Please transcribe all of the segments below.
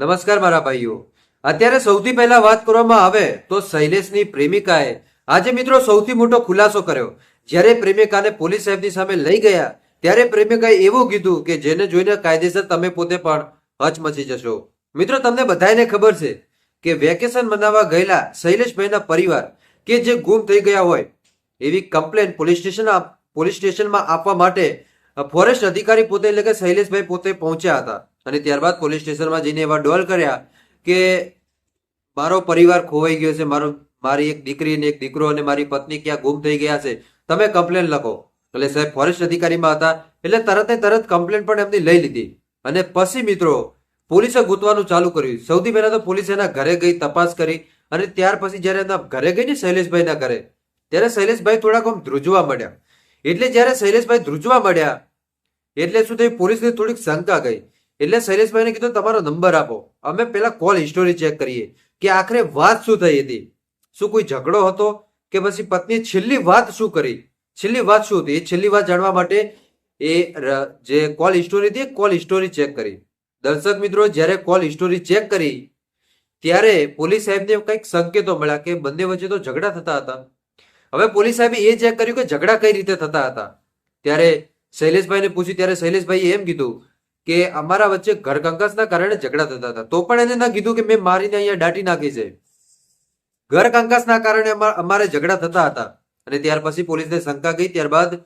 નમસ્કાર મારા ભાઈઓ. અત્યારે સૌથી પહેલા વાત કરવામાં આવે તો શૈલેષની પ્રેમિકાએ આજે મિત્રો સૌથી મોટો ખુલાસો કર્યો. જ્યારે પ્રેમિકાને પોલીસ સાહેબની સામે લઈ ગયા, ત્યારે પ્રેમિકાએ એવું કીધું કે જેને જોઈને કાયદેસર તમે પોતે પણ હચમચી જશો. મિત્રો, તમને બધાને ખબર છે કે વેકેશન મનાવવા ગયેલા શૈલેષભાઈના પરિવાર કે જે ગુમ થઈ ગયા હોય, એવી કમ્પ્લેન પોલીસ સ્ટેશન પોલીસ સ્ટેશનમાં આપવા માટે ફોરેસ્ટ અધિકારી પોતે એટલે કે શૈલેષભાઈ પોતે પહોંચ્યા હતા. અને ત્યારબાદ પોલીસ સ્ટેશનમાં જઈને એવા ડોલ કર્યા કે મારો પરિવાર ખોવાઈ ગયો છે, મારો, મારી એક દીકરી અને એક દીકરો અને મારી પત્ની ક્યાં ગુમ થઈ ગયા છે, તમે કમ્પ્લેન લખો. એટલે સાહેબ, ફોરેસ્ટ અધિકારીમાં હતા, એટલે તરત ને તરત કમ્પ્લેન પણ એમની લઈ લીધી. અને પછી મિત્રો, પોલીસે ગૂંથવાનું ચાલુ કર્યું. સૌથી પહેલા તો પોલીસ એના ઘરે ગઈ, તપાસ કરી, અને ત્યાર પછી જ્યારે એના ઘરે ગઈ ને શૈલેષભાઈના ઘરે, ત્યારે શૈલેષભાઈ થોડાક આમ ધ્રુજવા મળ્યા એટલે જ્યારે શૈલેષભાઈ ધ્રુજવા મળ્યા એટલે શું થયું? પોલીસને થોડીક શંકા ગઈ. એટલે શૈલેષભાઈને કીધું, તમારો નંબર આપો. અમે પેલા કોલ હિસ્ટોરી ચેક કરીએ કે આખરે વાત શું થઈ હતી? શું કોઈ ઝઘડો હતો? કે પછી પત્ની છેલ્લી વાત શું કરી? છેલ્લી વાત શું હતી? એ છેલ્લી વાત જાણવા માટે એ જે કોલ હિસ્ટોરી હતી કોલ હિસ્ટોરી ચેક કરી. દર્શક મિત્રો, જ્યારે કોલ હિસ્ટોરી ચેક કરી, ત્યારે પોલીસ સાહેબને કંઈક સંકેતો મળ્યા કે બંને વચ્ચે તો ઝઘડા થતા હતા. હવે પોલીસ સાહેબે એ ચેક કર્યું કે ઝઘડા કઈ રીતે થતા હતા? ત્યારે શૈલેષભાઈને પૂછ્યું, ત્યારે શૈલેષભાઈએ એમ કીધું કે અમારા વચ્ચે ઘર કંકાસના કારણે ઝઘડા થતા હતા. તો પણ એને ના કીધું કે મેં મારીને અહીંયા દાટી નાખી છે. ઘર કંકાસના કારણે અમા- અમારે ઝઘડા થતા હતા. અને ત્યાર પછી પોલીસને શંકા ગઈ, ત્યારબાદ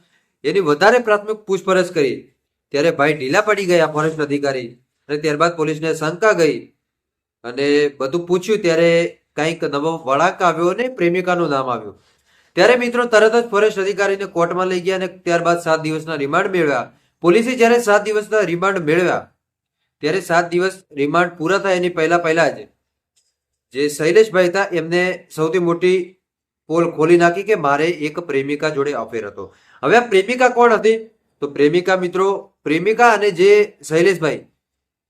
એની વધારે પ્રાથમિક પૂછપરછ કરી. ત્યારે ભાઈ ઢીલા પડી ગયા ફોરેસ્ટ અધિકારી. અને ત્યારબાદ પોલીસને શંકા ગઈ. અને બધું પૂછ્યું, ત્યારે કંઈક નવો વળાંક આવ્યો અને પ્રેમિકાનું નામ આવ્યું. ત્યારે મિત્રો તરત જ ફોરેસ્ટ અધિકારીને કોર્ટમાં લઈ ગયા અને ત્યારબાદ સાત દિવસના રિમાન્ડ મેળવ્યા. પોલીસે જ્યારે સાત દિવસના રિમાન્ડ મેળવ્યા, ત્યારે સાત દિવસ રિમાન્ડ પૂરા થાય એની પહેલા પહેલા જ જે શૈલેષભાઈ હતા, એમને સૌથી મોટી પોલ ખોલી નાખી કે મારે એક પ્રેમિકા જોડે અફેર હતો. હવે આ પ્રેમિકા કોણ હતી? તો પ્રેમિકા મિત્રો, પ્રેમિકા અને જે શૈલેષભાઈ,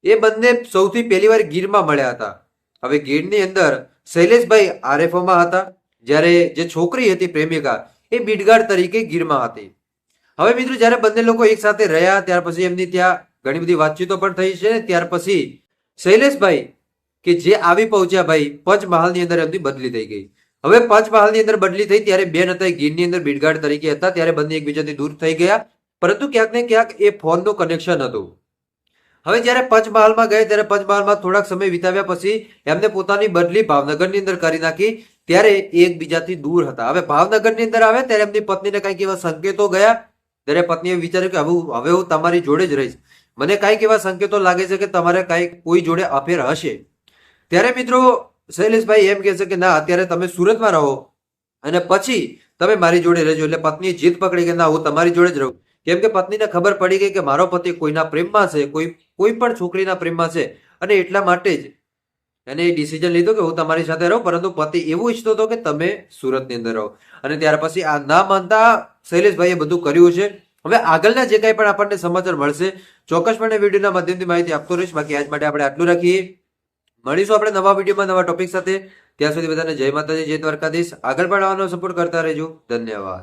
એ બંને સૌથી પહેલી વાર ગીરમાં મળ્યા હતા. હવે ગીરની અંદર શૈલેષભાઈ આરએફઓમાં હતા, જ્યારે જે છોકરી હતી પ્રેમિકા, એ બીડગાડ તરીકે ગીરમાં હતી. હવે મિત્રો, જ્યારે બંને લોકો એક સાથે રહ્યા, ત્યાર પછી એમની ત્યાં ઘણી બધી વાતચીતો પણ થઈ છે ત્યાર પછી શૈલેષભાઈ કે જે આવી પહોંચ્યા ભાઈ, પંચમહાલની અંદર એમની બદલી થઈ ગઈ. હવે પંચમહાલની અંદર બદલી થઈ ત્યારે બેન હતા ગીરની અંદર ભીડગાડ તરીકે હતા, ત્યારે બંને એકબીજાથી દૂર થઈ ગયા. પરંતુ ક્યાંક ને ક્યાંક એ ફોનનું કનેક્શન હતું. હવે જ્યારે પંચમહાલમાં ગયા, ત્યારે પંચમહાલમાં થોડાક સમય વિતાવ્યા પછી એમને પોતાની બદલી ભાવનગરની અંદર કરી નાખી, ત્યારે એકબીજાથી દૂર હતા. હવે ભાવનગરની અંદર આવે, ત્યારે એમની પત્નીને કંઈક એવા સંકેતો ગયા ત્યારે પત્નીએ વિચાર્યું કે હવે હવે હું તમારી જોડે જ રહીશ. મને કાંઈક એવા સંકેતો લાગે છે કે તમારે કાંઈક કોઈ જોડે અફેર હશે. ત્યારે મિત્રો, શૈલેષભાઈ એમ કહે છે કે ના, અત્યારે તમે સુરતમાં રહો અને પછી તમે મારી જોડે રહેજો. એટલે પત્નીએ જીદ પકડી કે ના, હું તમારી જોડે જ રહું. કેમ કે પત્નીને ખબર પડી ગઈ કે મારો પતિ કોઈના પ્રેમમાં છે, કોઈ કોઈ પણ છોકરીના પ્રેમમાં છે અને એટલા માટે જ એને એ ડિસિઝન લીધો કે હું તમારી સાથે રહું, પરંતુ પતિ એવું ઈચ્છતો હતો કે તમે સુરતની અંદર રહો. અને ત્યાર પછી આ ના માનતા શૈલેષભાઈએ બધું કર્યું છે. હવે આગળના જે કાંઈ પણ આપણને સમાચાર મળશે ચોક્કસપણે વિડીયોના માધ્યમથી માહિતી આપતો રહીશ. બાકી આજ માટે આપણે આટલું રાખીએ. મળીશું આપણે નવા વિડીયોમાં નવા ટોપિક સાથે. ત્યાં સુધી બધાને જય માતાજી, જય દ્વારકાધીશ. આગળ પણ આવવાનો સપોર્ટ કરતા રહેજો. ધન્યવાદ.